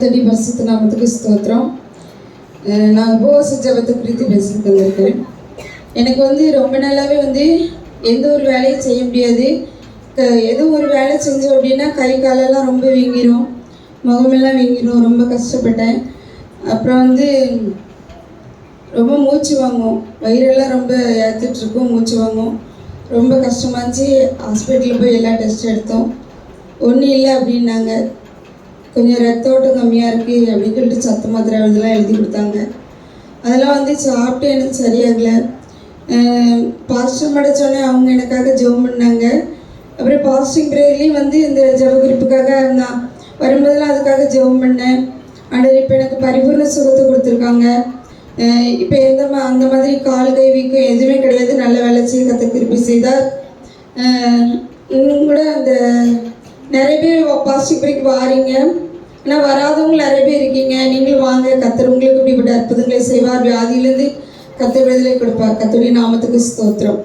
தண்ணி பரிசுத்த நாமத்துக்கு ஸ்தோத்திரம். நான் உபவாச ஜபத்தை குறித்து பேசிட்டு வந்திருக்கேன். எனக்கு வந்து ரொம்ப நாளாகவே வந்து எந்த ஒரு வேலையும் செய்ய முடியாது. க- ஏதோ ஒரு வேலை செஞ்சோம் அப்படின்னா கை காலெல்லாம் ரொம்ப வீங்கிரும். முகமெல்லாம் வீங்கிரும். ரொம்ப கஷ்டப்பட்டேன். அப்புறம் வந்து ரொம்ப மூச்சு வாங்கும் வயிறெல்லாம் ரொம்ப ஏற்றுட்ருக்கும் மூச்சு வாங்கும் ரொம்ப கஷ்டமாச்சு. ஹாஸ்பிட்டலில் போய் எல்லா டெஸ்ட் எடுத்தோம். ஒன்றும் இல்லை அப்படின்னாங்க. கொஞ்சம் ரத்த ஓட்டம் கம்மியாக இருக்குது அப்படின்னு சொல்லிட்டு சத்து மாத்திரை இதெல்லாம் எழுதி கொடுத்தாங்க. அதெல்லாம் வந்து சாப்பிட்டு எனக்கு சரியாகலை. பாஸ்டர் மடைச்சோடனே அவங்க எனக்காக ஜெபம் பண்ணாங்க. அப்புறம் பாஸ்டிங் ப்ரேயர்லேயும் வந்து இந்த ஜெப குறிப்புக்காக இருந்தான் வரும்போதெல்லாம் அதுக்காக ஜெபம் பண்ணேன். ஆனால் இப்போ எனக்கு பரிபூர்ண சுகத்தை கொடுத்துருக்காங்க. இப்போ எந்த மா அந்த மாதிரி கால் கை வீக்கம் எதுவுமே கிடையாது. நல்ல வேலை செய்ய கற்று திருப்பி செய்தார். இன்னும் கூட அந்த நிறைய பேர் பாசிட்டிவ் பிரேக் வாரீங்க. ஆனால் வராதவங்க நிறைய பேர் இருக்கீங்க. நீங்களும் வாங்க. கத்தர் உங்களுக்கு இப்படிப்பட்ட அற்புதங்களை செய்வார். வியாதியிலேருந்து கத்தர் விடுதலை கொடுப்பார். கத்தருடைய நாமத்துக்கு ஸ்தோத்திரம்.